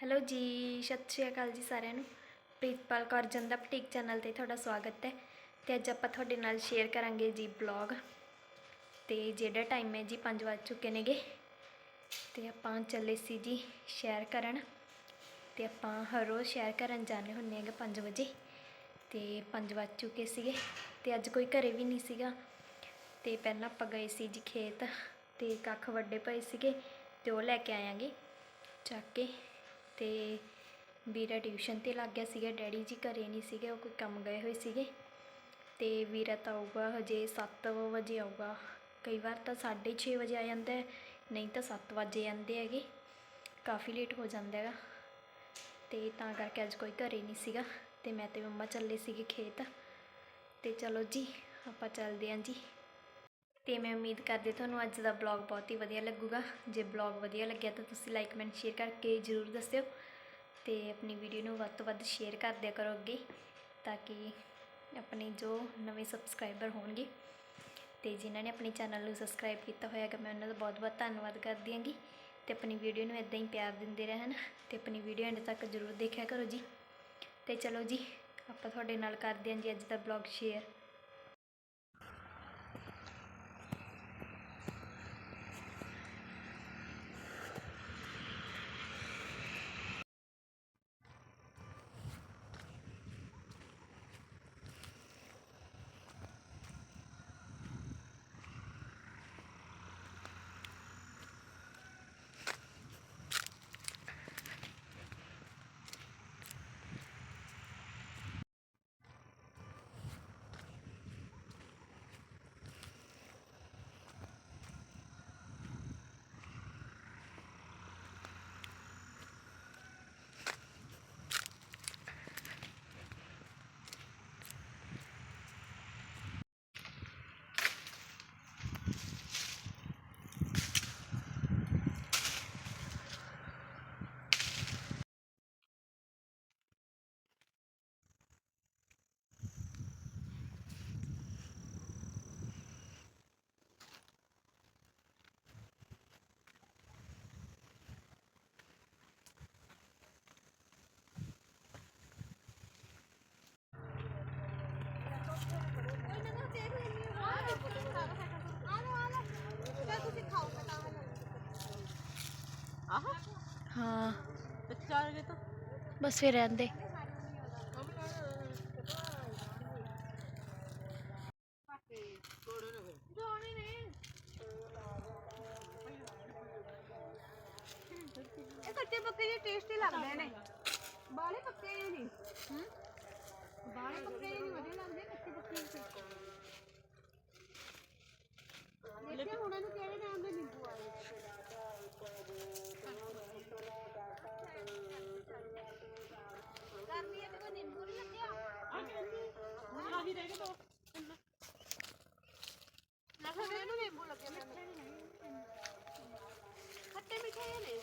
Hello ਜੀ, ਸਤਿ ਸ਼੍ਰੀ ਅਕਾਲ ਜੀ ਸਾਰਿਆਂ ਨੂੰ। ਪ੍ਰੀਤਪਾਲ ਕੌਰ ਜੰਦਾ ਬੁਟੀਕ ਚੈਨਲ ਤੇ ਤੁਹਾਡਾ ਸਵਾਗਤ ਹੈ। ਤੇ ਅੱਜ ਆਪਾਂ ਤੁਹਾਡੇ ਨਾਲ ਸ਼ੇਅਰ ਕਰਾਂਗੇ ਜੀ ਬਲੌਗ ਤੇ ਜਿਹੜਾ ਟਾਈਮ ਹੈ ਜੀ 5 ਵੱਜ ਚੁੱਕੇ ਨੇਗੇ। ਤੇ ਆਪਾਂ ਚੱਲੇ ਸੀ ਜੀ ਸ਼ੇਅਰ ਕਰਨ। ਤੇ ਆਪਾਂ ਹਰ ਰੋਜ਼ ਸ਼ੇਅਰ ਕਰਨ ਜਾਂਦੇ ਹੁੰਦੇ ਹੈਗੇ 5 ਵਜੇ। ਤੇ 5 ਵੱਜ ਚੁੱਕੇ ਸੀਗੇ। ਤੇ ਅੱਜ ਕੋਈ ਘਰੇ ਵੀ ਨਹੀਂ ਸੀਗਾ। ਤੇ ਪਹਿਲਾਂ ਆਪਾਂ ਗਏ ਸੀ ਜੀ ਖੇਤ। ਤੇ ਕੱਖ ਵੱਡੇ ਪਏ ਸੀਗੇ। ਤੇ ਉਹ ਲੈ ਕੇ ਆਵਾਂਗੇ ਚੱਕ ਕੇ ਤੇ ਵੀਰਾ ਟਿਊਸ਼ਨ ਤੇ ਲੱਗ ਗਿਆ ਸੀਗਾ, ਡੈਡੀ ਜੀ ਘਰੇ ਨਹੀਂ ਸੀਗੇ, ਉਹ ਕੋਈ ਕੰਮ ਗਏ ਹੋਏ ਸੀਗੇ। ਤੇ ਵੀਰਾ ਤਾਂ ਆਊਗਾ ਹਜੇ 7 ਵਜੇ ਆਊਗਾ। ਕਈ ਵਾਰ ਤਾਂ 6:30 ਵਜੇ ਆ ਜਾਂਦਾ ਹੈ, ਨਹੀਂ ਤਾਂ 7 ਵਜੇ ਆਉਂਦੇ ਹੈਗੇ। ਕਾਫੀ ਲੇਟ ਹੋ ਜਾਂਦਾ ਹੈਗਾ। ਤੇ ਤਾਂ ਕਰਕੇ ਅੱਜ ਕੋਈ ਘਰੇ ਨਹੀਂ ਸੀਗਾ। ਤੇ ਮੈਂ ਤੇ ਮੰਮਾ ਚੱਲੇ ਸੀਗੇ ਖੇਤ। ਤੇ ਚਲੋ ਜੀ, ਆਪਾਂ ਚੱਲਦੇ ਆਂ ਜੀ। ਤੇ ਮੈਂ ਉਮੀਦ ਕਰਦੀ ਤੁਹਾਨੂੰ ਅੱਜ ਦਾ ਬਲੌਗ ਬਹੁਤ ਹੀ ਵਧੀਆ ਲੱਗੂਗਾ। ਜੇ ਬਲੌਗ ਵਧੀਆ ਲੱਗਿਆ ਤਾਂ ਤੁਸੀਂ ਲਾਈਕ ਕਮੈਂਟ ਸ਼ੇਅਰ ਕਰਕੇ ਜਰੂਰ ਦੱਸਿਓ ਤੇ ਆਪਣੀ ਵੀਡੀਓ ਨੂੰ ਵੱਧ ਤੋਂ ਵੱਧ ਸ਼ੇਅਰ ਕਰ ਦਿਆ ਕਰੋ ਅੱਗੇ ਤਾਂ ਕਿ ਆਪਣੇ ਜੋ ਨਵੇਂ ਸਬਸਕ੍ਰਾਈਬਰ ਹੋਣਗੇ ਤੇ ਜਿਨ੍ਹਾਂ ਨੇ ਆਪਣੇ ਚੈਨਲ ਨੂੰ ਸਬਸਕ੍ਰਾਈਬ ਕੀਤਾ ਹੋਇਆ ਹੈ ਮੈਂ ਉਹਨਾਂ ਦਾ ਬਹੁਤ ਬਹੁਤ ਧੰਨਵਾਦ ਕਰਦੀ ਹਾਂਗੀ ਤੇ ਆਪਣੀ ਵੀਡੀਓ ਨੂੰ ਇਦਾਂ ਹੀ ਪਿਆਰ ਦਿੰਦੇ ਰਹਿਣ ਤੇ ਆਪਣੀ ਵੀਡੀਓ ਐਂਡ ਤੱਕ ਜਰੂਰ ਦੇਖਿਆ ਕਰੋ ਜੀ। ਤੇ ਚਲੋ ਜੀ, ਆਪਾਂ ਤੁਹਾਡੇ ਨਾਲ ਕਰਦੇ ਹਾਂ ਜੀ ਅੱਜ ਦਾ ਬਲੌਗ ਸ਼ੇਅਰ ਹਾਂ। ਬੱਚਾ ਆ ਗਿਆ ਤਾਂ ਬਸ ਫਿਰ ਰਹਿੰਦੇ। ਇਹ ਕੱਚੇ ਪੱਕੇ ਜਿਹੇ ਟੇਸਟੀ ਲੱਗਦੇ ਨੇ। ਬਾਲੇ ਪੱਕੇ ਨਹੀਂ। ਹੂੰ ਖੱਟੇ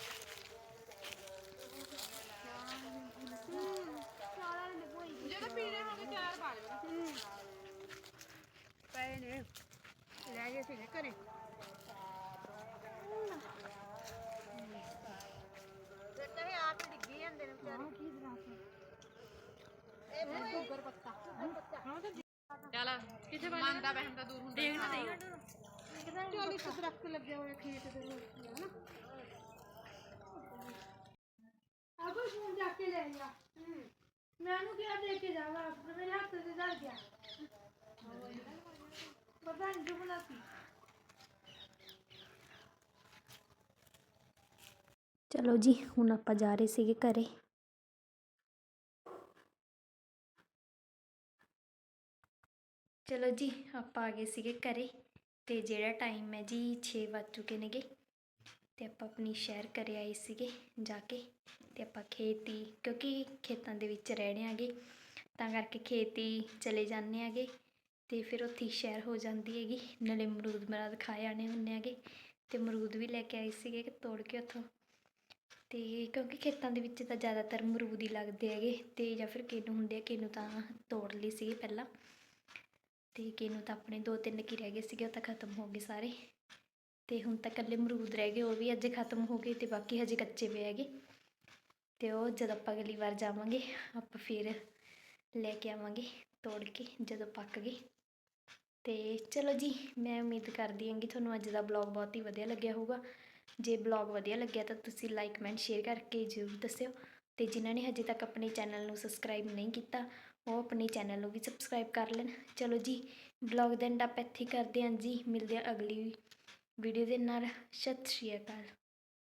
ਮਿੱਠੇ ਜਿਹੇ ਨੇ ਜਿਹੜੇ ਪੀਲੇ ਹੋ ਗਏ ਚਾਰ ਪਾ ਲੈਣਾ ਪਏ ਨੇ ਲੈ ਗਏ ਸੀਗੇ ਘਰੇ ਫਿਰ ਤਾਂ ਇਹ ਆਪ ਹੀ ਡਿੱਗੀ ਜਾਂਦੇ ਨੇ ਵਿਚਾਰੇ ਕੀ ਇਹ ਸ਼ੂਗਰ ਪੱਤਾ ਚੱਲ ਕਿੱਥੇ ਬਣ ਮੰਨਦਾ ਬਹਿੰਦਾ ਦੂਰ ਹੁੰਦਾ। ਦੇਖ ਨਾ ਦੇਖ ਚਲ ਇੱਕ ਦਰਖਤ ਲੱਗਿਆ ਹੋਇਆ ਖੇਤ ਦੇ ਵਿੱਚ ਹਨਾ ਆਗੋ ਫੋਨ ਜਾ ਕੇ ਲੈ ਜਾ। ਮੈਨੂੰ ਕਿਹਾ ਦੇ ਕੇ ਜਾਵਾ ਮੇਰੇ ਹੱਥ ਤੇ ਧਰ ਗਿਆ। ਪਤਾ ਨਹੀਂ ਜੋ ਬਣਾਤੀ। ਚਲੋ ਜੀ ਹੁਣ ਆਪਾਂ ਜਾ ਰਹੇ ਸੀਗੇ ਘਰੇ। ਚਲੋ ਜੀ ਆਪਾਂ ਆ ਗਏ ਸੀਗੇ ਘਰੇ। ਤੇ ਜਿਹੜਾ ਟਾਈਮ ਹੈ ਜੀ 6 ਵੱਜ ਚੁੱਕੇ ਨੇਗੇ ਤੇ ਆਪਾਂ ਆਪਣੀ ਸ਼ਹਿਰ ਘਰੇ ਆਏ ਸੀਗੇ ਜਾ ਕੇ ਤੇ ਆਪਾਂ ਖੇਤੀ, ਕਿਉਂਕਿ ਖੇਤਾਂ ਦੇ ਵਿੱਚ ਰਹਿਣੇ ਆਗੇ, ਤਾਂ ਕਰਕੇ ਖੇਤੀ ਚਲੇ ਜਾਂਦੇ ਆਗੇ ਤੇ ਫਿਰ ਉੱਥੇ ਸ਼ਹਿਰ ਹੋ ਜਾਂਦੀ ਹੈਗੀ, ਨਾਲੇ ਮਰੂਦ ਮਰਾਦ ਖਾ ਜਾਣੇ ਹੁੰਦੇ ਆਗੇ ਤੇ ਮਰੂਦ ਵੀ ਲੈ ਕੇ ਆਏ ਸੀਗੇ ਤੋੜ ਕੇ ਉੱਥੋਂ ਤੇ ਕਿਉਂਕਿ ਖੇਤਾਂ ਦੇ ਵਿੱਚ ਤਾਂ ਜ਼ਿਆਦਾਤਰ ਮਰੂਦ ਹੀ ਲੱਗਦੇ ਹੈਗੇ ਤੇ ਜਾਂ ਫਿਰ ਕਿੰਨੂ ਹੁੰਦੇ ਆ ਕਿੰਨੂ ਤਾਂ ਤੋੜ ਲਈ ਸੀਗੇ ਪਹਿਲਾਂ। ਤੇ ਕਿੰਨੂ ਤਾਂ ਆਪਣੇ ਦੋ ਤਿੰਨ ਕੀ ਰਹਿ ਗਏ ਸੀਗੇ, ਉਹ ਤਾਂ ਖਤਮ ਹੋ ਗਏ ਸਾਰੇ। ਤੇ ਹੁਣ ਤਾਂ ਇਕੱਲੇ ਅਮਰੂਦ ਰਹਿ ਗਏ, ਉਹ ਵੀ ਅੱਜ ਖਤਮ ਹੋ ਗਏ ਤੇ ਬਾਕੀ ਹਜੇ ਕੱਚੇ ਪਏ ਹੈਗੇ। ਤੇ ਉਹ ਜਦੋਂ ਆਪਾਂ ਅਗਲੀ ਵਾਰ ਜਾਵਾਂਗੇ, ਆਪਾਂ ਫਿਰ ਲੈ ਕੇ ਆਵਾਂਗੇ ਤੋੜ ਕੇ, ਜਦੋਂ ਪੱਕ ਗਏ। ਤੇ ਚਲੋ ਜੀ, ਮੈਂ ਉਮੀਦ ਕਰਦੀ ਹਾਂ ਕਿ ਤੁਹਾਨੂੰ ਅੱਜ ਦਾ ਬਲੌਗ ਬਹੁਤ ਹੀ ਵਧੀਆ ਲੱਗਿਆ ਹੋਊਗਾ। ਜੇ ਬਲੌਗ ਵਧੀਆ ਲੱਗਿਆ ਤਾਂ ਤੁਸੀਂ ਲਾਈਕ ਕਮੈਂਟ ਸ਼ੇਅਰ ਕਰਕੇ ਜ਼ਰੂਰ ਦੱਸਿਓ। ਤੇ ਜਿਨ੍ਹਾਂ ਨੇ ਹਜੇ ਤੱਕ ਆਪਣੇ ਚੈਨਲ ਨੂੰ ਸਬਸਕ੍ਰਾਈਬ ਨਹੀਂ ਕੀਤਾ, ਉਹ ਆਪਣੇ ਚੈਨਲ ਨੂੰ ਵੀ ਸਬਸਕ੍ਰਾਈਬ ਕਰ ਲੈਣ। ਚਲੋ ਜੀ ਬਲੌਗ ਦਾ ਐਂਡ ਆਪਾਂ ਇੱਥੇ ਕਰਦੇ ਹਾਂ ਜੀ। ਮਿਲਦੇ ਹਾਂ ਅਗਲੀ ਵੀਡੀਓ ਦੇ ਨਾਲ। ਸਤਿ ਸ਼੍ਰੀ ਅਕਾਲ।